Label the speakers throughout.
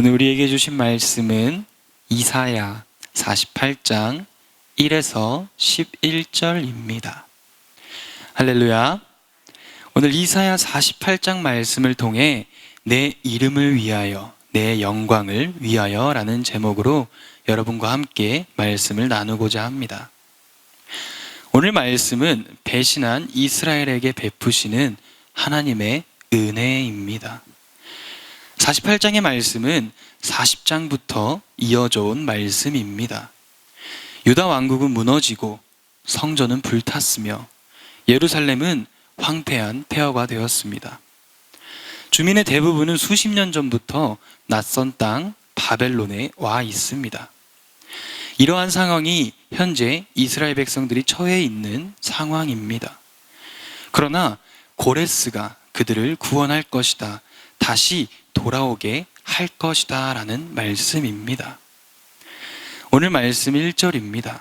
Speaker 1: 오늘 우리에게 주신 말씀은 이사야 48장 1에서 11절입니다. 할렐루야. 오늘 이사야 48장 말씀을 통해 내 이름을 위하여, 내 영광을 위하여 라는 제목으로 여러분과 함께 말씀을 나누고자 합니다. 오늘 말씀은 배신한 이스라엘에게 베푸시는 하나님의 은혜입니다. 48장의 말씀은 40장부터 이어져 온 말씀입니다. 유다 왕국은 무너지고 성전은 불탔으며 예루살렘은 황폐한 폐허가 되었습니다. 주민의 대부분은 수십 년 전부터 낯선 땅 바벨론에 와 있습니다. 이러한 상황이 현재 이스라엘 백성들이 처해 있는 상황입니다. 그러나 고레스가 그들을 구원할 것이다. 다시 돌아오게 할 것이다. 라는 말씀입니다. 오늘 말씀 1절입니다.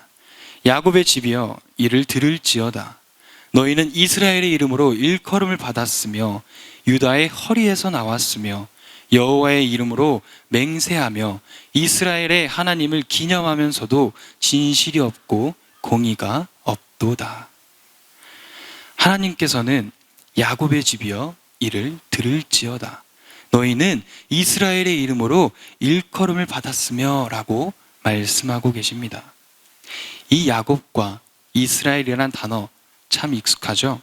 Speaker 1: 야곱의 집이여 이를 들을지어다. 너희는 이스라엘의 이름으로 일컬음을 받았으며 유다의 허리에서 나왔으며 여호와의 이름으로 맹세하며 이스라엘의 하나님을 기념하면서도 진실이 없고 공의가 없도다. 하나님께서는 야곱의 집이여 이를 들을지어다. 너희는 이스라엘의 이름으로 일컬음을 받았으며 라고 말씀하고 계십니다. 이 야곱과 이스라엘이라는 단어 참 익숙하죠?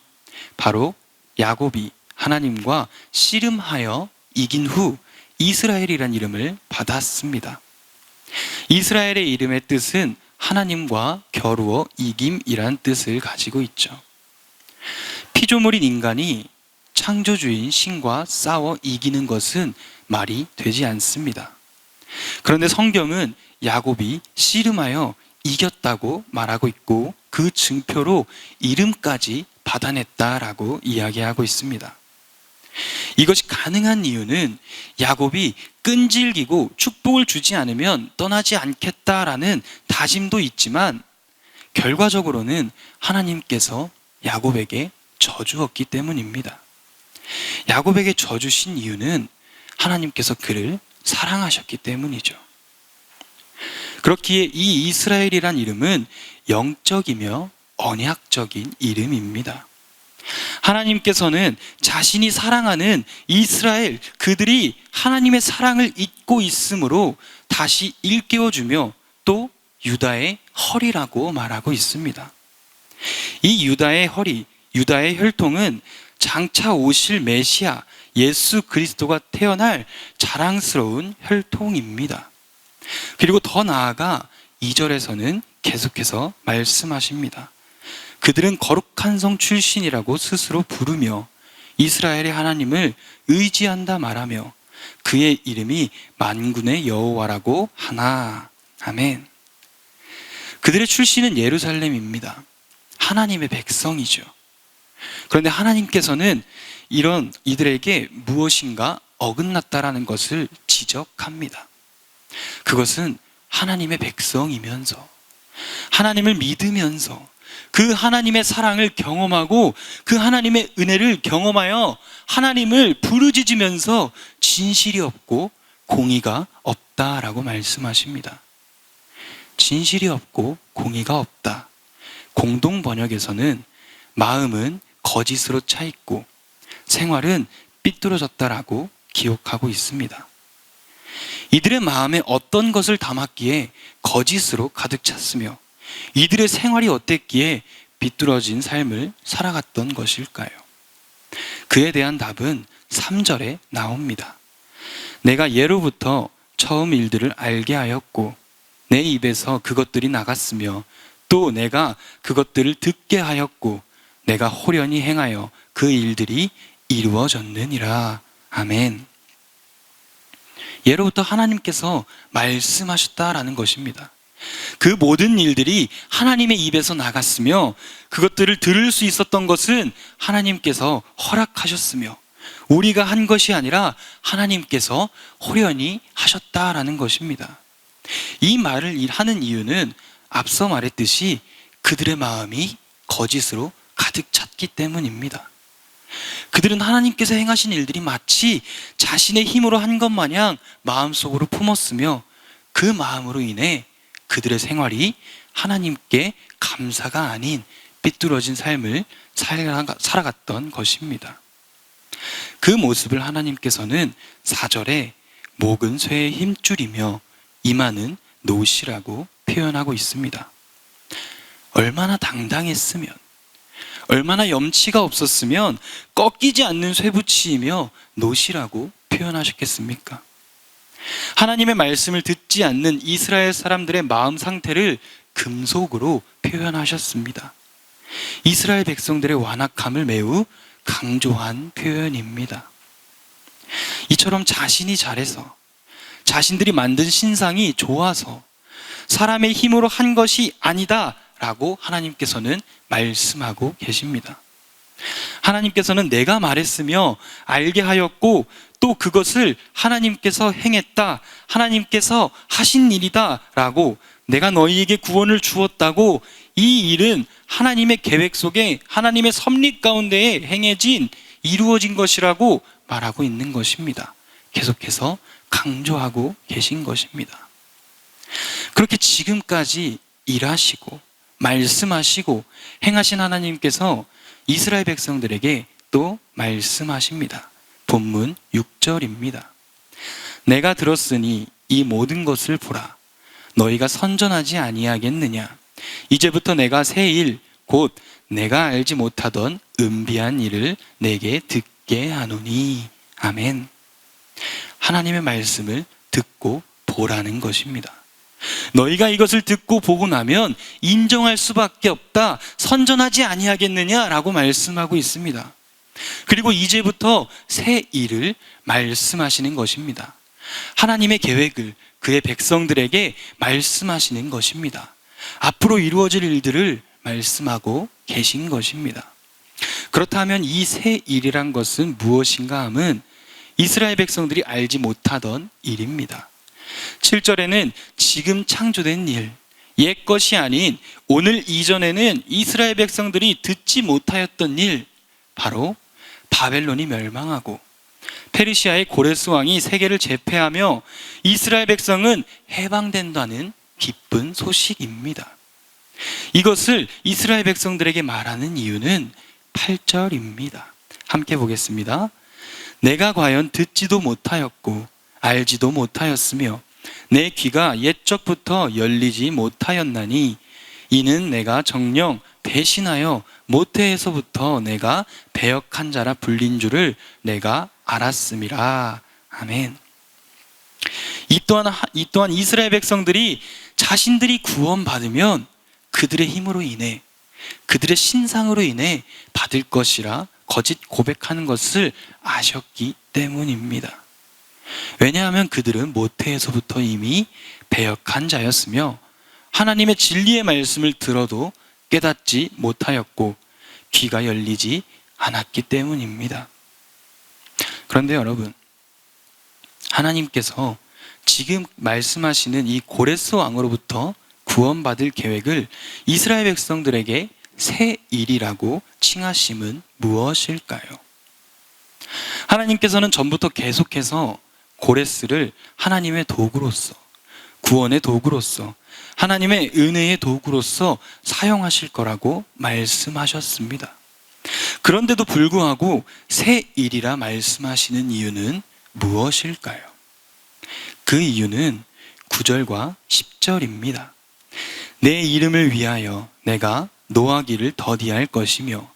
Speaker 1: 바로 야곱이 하나님과 씨름하여 이긴 후 이스라엘이란 이름을 받았습니다. 이스라엘의 이름의 뜻은 하나님과 겨루어 이김이란 뜻을 가지고 있죠. 피조물인 인간이 창조주인 신과 싸워 이기는 것은 말이 되지 않습니다. 그런데 성경은 야곱이 씨름하여 이겼다고 말하고 있고 그 증표로 이름까지 받아냈다라고 이야기하고 있습니다. 이것이 가능한 이유는 야곱이 끈질기고 축복을 주지 않으면 떠나지 않겠다라는 다짐도 있지만 결과적으로는 하나님께서 야곱에게 저주었기 때문입니다. 야곱에게 져주신 이유는 하나님께서 그를 사랑하셨기 때문이죠. 그렇기에 이 이스라엘이란 이름은 영적이며 언약적인 이름입니다. 하나님께서는 자신이 사랑하는 이스라엘 그들이 하나님의 사랑을 잊고 있으므로 다시 일깨워주며 또 유다의 허리라고 말하고 있습니다. 이 유다의 허리, 유다의 혈통은 장차 오실 메시아 예수 그리스도가 태어날 자랑스러운 혈통입니다. 그리고 더 나아가 2절에서는 계속해서 말씀하십니다. 그들은 거룩한 성 출신이라고 스스로 부르며 이스라엘의 하나님을 의지한다 말하며 그의 이름이 만군의 여호와라고 하나. 아멘. 그들의 출신은 예루살렘입니다. 하나님의 백성이죠. 그런데 하나님께서는 이런 이들에게 무엇인가 어긋났다라는 것을 지적합니다. 그것은 하나님의 백성이면서 하나님을 믿으면서 그 하나님의 사랑을 경험하고 그 하나님의 은혜를 경험하여 하나님을 부르짖으면서 진실이 없고 공의가 없다라고 말씀하십니다. 진실이 없고 공의가 없다. 공동 번역에서는 마음은 거짓으로 차 있고 생활은 삐뚤어졌다라고 기록하고 있습니다. 이들의 마음에 어떤 것을 담았기에 거짓으로 가득 찼으며 이들의 생활이 어땠기에 비뚤어진 삶을 살아갔던 것일까요? 그에 대한 답은 3절에 나옵니다. 내가 예로부터 처음 일들을 알게 하였고 내 입에서 그것들이 나갔으며 또 내가 그것들을 듣게 하였고 내가 호련히 행하여 그 일들이 이루어졌느니라. 아멘. 예로부터 하나님께서 말씀하셨다라는 것입니다. 그 모든 일들이 하나님의 입에서 나갔으며 그것들을 들을 수 있었던 것은 하나님께서 허락하셨으며 우리가 한 것이 아니라 하나님께서 호련히 하셨다라는 것입니다. 이 말을 하는 이유는 앞서 말했듯이 그들의 마음이 거짓으로 가득 찼기 때문입니다. 그들은 하나님께서 행하신 일들이 마치 자신의 힘으로 한 것 마냥 마음속으로 품었으며 그 마음으로 인해 그들의 생활이 하나님께 감사가 아닌 삐뚤어진 삶을 살아갔던 것입니다. 그 모습을 하나님께서는 4절에 목은 쇠의 힘줄이며 이마는 노시라고 표현하고 있습니다. 얼마나 당당했으면, 얼마나 염치가 없었으면 꺾이지 않는 쇠붙이이며 노시라고 표현하셨겠습니까? 하나님의 말씀을 듣지 않는 이스라엘 사람들의 마음 상태를 금속으로 표현하셨습니다. 이스라엘 백성들의 완악함을 매우 강조한 표현입니다. 이처럼 자신이 잘해서 자신들이 만든 신상이 좋아서 사람의 힘으로 한 것이 아니다 라고 하나님께서는 말씀하고 계십니다. 하나님께서는 내가 말했으며 알게 하였고 또 그것을 하나님께서 행했다. 하나님께서 하신 일이다 라고 내가 너희에게 구원을 주었다고 이 일은 하나님의 계획 속에 하나님의 섭리 가운데에 행해진 이루어진 것이라고 말하고 있는 것입니다. 계속해서 강조하고 계신 것입니다. 그렇게 지금까지 일하시고 말씀하시고 행하신 하나님께서 이스라엘 백성들에게 또 말씀하십니다. 본문 6절입니다. 내가 들었으니 이 모든 것을 보라. 너희가 선전하지 아니하겠느냐? 이제부터 내가 새 일, 곧 내가 알지 못하던 은비한 일을 내게 듣게 하노니. 아멘. 하나님의 말씀을 듣고 보라는 것입니다. 너희가 이것을 듣고 보고 나면 인정할 수밖에 없다. 선전하지 아니하겠느냐라고 말씀하고 있습니다. 그리고 이제부터 새 일을 말씀하시는 것입니다. 하나님의 계획을 그의 백성들에게 말씀하시는 것입니다. 앞으로 이루어질 일들을 말씀하고 계신 것입니다. 그렇다면 이 새 일이란 것은 무엇인가 함은 이스라엘 백성들이 알지 못하던 일입니다. 7절에는 지금 창조된 일, 옛 것이 아닌 오늘 이전에는 이스라엘 백성들이 듣지 못하였던 일, 바로 바벨론이 멸망하고 페르시아의 고레스 왕이 세계를 제패하며 이스라엘 백성은 해방된다는 기쁜 소식입니다. 이것을 이스라엘 백성들에게 말하는 이유는 8절입니다. 함께 보겠습니다. 내가 과연 듣지도 못하였고 알지도 못하였으며 내 귀가 옛적부터 열리지 못하였나니 이는 내가 정령 배신하여 모태에서부터 내가 배역한 자라 불린 줄을 내가 알았음이라. 아멘. 이 또한, 이 또한 이스라엘 백성들이 자신들이 구원받으면 그들의 힘으로 인해 그들의 신상으로 인해 받을 것이라 거짓 고백하는 것을 아셨기 때문입니다. 왜냐하면 그들은 모태에서부터 이미 배역한 자였으며 하나님의 진리의 말씀을 들어도 깨닫지 못하였고 귀가 열리지 않았기 때문입니다. 그런데 여러분, 하나님께서 지금 말씀하시는 이 고레스 왕으로부터 구원받을 계획을 이스라엘 백성들에게 새 일이라고 칭하심은 무엇일까요? 하나님께서는 전부터 계속해서 고레스를 하나님의 도구로서 구원의 도구로서 하나님의 은혜의 도구로서 사용하실 거라고 말씀하셨습니다. 그런데도 불구하고 새 일이라 말씀하시는 이유는 무엇일까요? 그 이유는 9절과 10절입니다. 내 이름을 위하여 내가 노하기를 더디할 것이며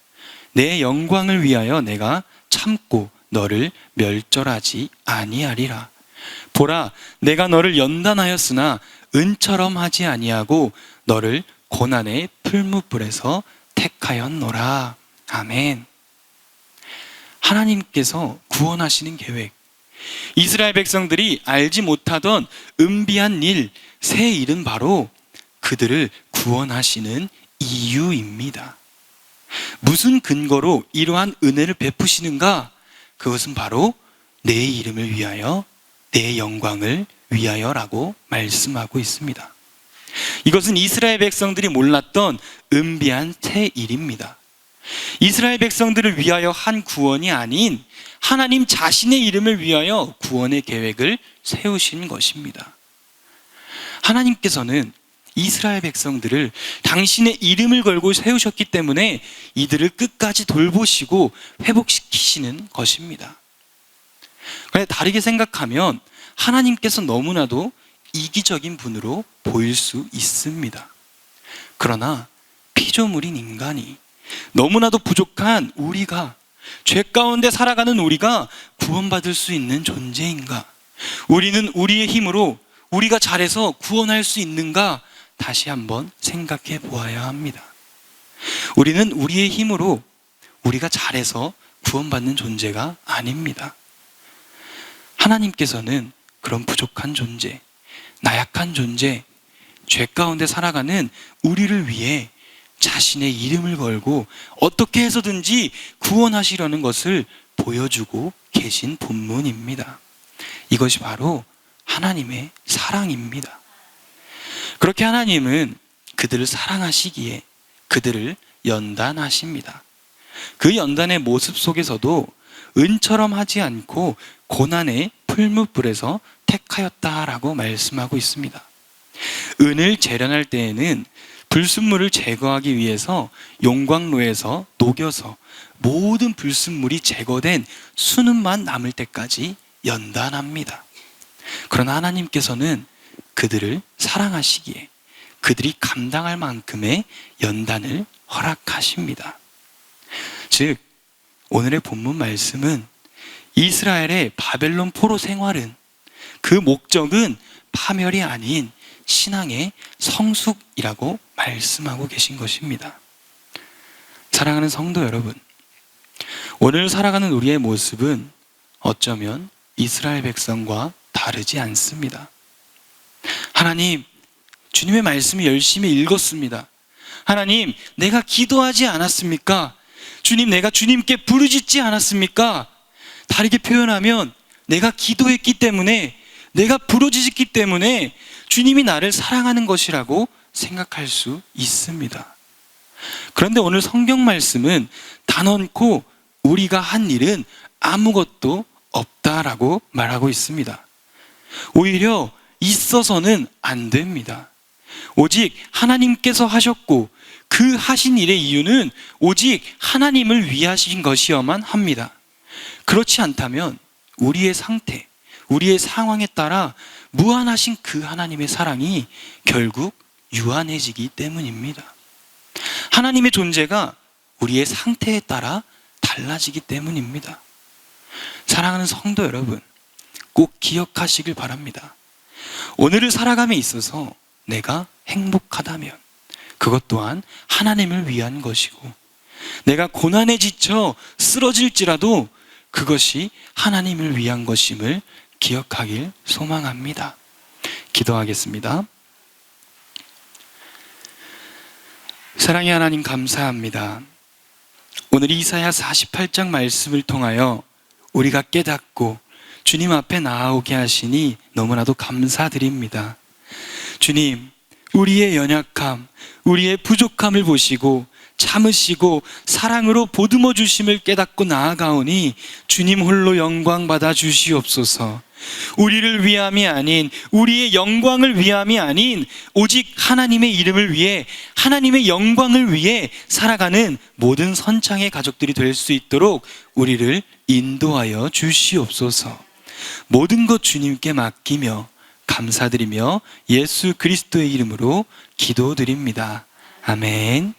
Speaker 1: 내 영광을 위하여 내가 참고 너를 멸절하지 아니하리라. 보라, 내가 너를 연단하였으나 은처럼 하지 아니하고 너를 고난의 풀무불에서 택하였노라. 아멘. 하나님께서 구원하시는 계획. 이스라엘 백성들이 알지 못하던 은비한 일, 새 일은 바로 그들을 구원하시는 이유입니다. 무슨 근거로 이러한 은혜를 베푸시는가? 그것은 바로 내 이름을 위하여, 내 영광을 위하여라고 말씀하고 있습니다. 이것은 이스라엘 백성들이 몰랐던 은비한 새 일입니다. 이스라엘 백성들을 위하여 한 구원이 아닌 하나님 자신의 이름을 위하여 구원의 계획을 세우신 것입니다. 하나님께서는 이스라엘 백성들을 당신의 이름을 걸고 세우셨기 때문에 이들을 끝까지 돌보시고 회복시키시는 것입니다. 그런데 다르게 생각하면 하나님께서 너무나도 이기적인 분으로 보일 수 있습니다. 그러나 피조물인 인간이 너무나도 부족한 우리가 죄 가운데 살아가는 우리가 구원받을 수 있는 존재인가? 우리는 우리의 힘으로 우리가 잘해서 구원할 수 있는가? 다시 한번 생각해 보아야 합니다. 우리는 우리의 힘으로 우리가 잘해서 구원받는 존재가 아닙니다. 하나님께서는 그런 부족한 존재, 나약한 존재, 죄 가운데 살아가는 우리를 위해 자신의 이름을 걸고 어떻게 해서든지 구원하시려는 것을 보여주고 계신 본문입니다. 이것이 바로 하나님의 사랑입니다. 그렇게 하나님은 그들을 사랑하시기에 그들을 연단하십니다. 그 연단의 모습 속에서도 은처럼 하지 않고 고난의 풀무불에서 택하였다라고 말씀하고 있습니다. 은을 재련할 때에는 불순물을 제거하기 위해서 용광로에서 녹여서 모든 불순물이 제거된 수능만 남을 때까지 연단합니다. 그러나 하나님께서는 그들을 사랑하시기에 그들이 감당할 만큼의 연단을 허락하십니다. 즉, 오늘의 본문 말씀은 이스라엘의 바벨론 포로 생활은 그 목적은 파멸이 아닌 신앙의 성숙이라고 말씀하고 계신 것입니다. 사랑하는 성도 여러분, 오늘 살아가는 우리의 모습은 어쩌면 이스라엘 백성과 다르지 않습니다. 하나님, 주님의 말씀을 열심히 읽었습니다. 하나님, 내가 기도하지 않았습니까? 주님, 내가 주님께 부르짖지 않았습니까? 다르게 표현하면 내가 기도했기 때문에 내가 부르짖었기 때문에 주님이 나를 사랑하는 것이라고 생각할 수 있습니다. 그런데 오늘 성경 말씀은 단언코 우리가 한 일은 아무것도 없다라고 말하고 있습니다. 오히려 있어서는 안 됩니다. 오직 하나님께서 하셨고 그 하신 일의 이유는 오직 하나님을 위하신 것이어만 합니다. 그렇지 않다면 우리의 상태, 우리의 상황에 따라 무한하신 그 하나님의 사랑이 결국 유한해지기 때문입니다. 하나님의 존재가 우리의 상태에 따라 달라지기 때문입니다. 사랑하는 성도 여러분, 꼭 기억하시길 바랍니다. 오늘을 살아감에 있어서 내가 행복하다면 그것 또한 하나님을 위한 것이고 내가 고난에 지쳐 쓰러질지라도 그것이 하나님을 위한 것임을 기억하길 소망합니다. 기도하겠습니다. 사랑의 하나님 감사합니다. 오늘 이사야 48장 말씀을 통하여 우리가 깨닫고 주님 앞에 나아오게 하시니 너무나도 감사드립니다. 주님, 우리의 연약함, 우리의 부족함을 보시고 참으시고 사랑으로 보듬어 주심을 깨닫고 나아가오니 주님 홀로 영광 받아 주시옵소서. 우리를 위함이 아닌 우리의 영광을 위함이 아닌 오직 하나님의 이름을 위해 하나님의 영광을 위해 살아가는 모든 선창의 가족들이 될 수 있도록 우리를 인도하여 주시옵소서. 모든 것 주님께 맡기며 감사드리며 예수 그리스도의 이름으로 기도드립니다. 아멘.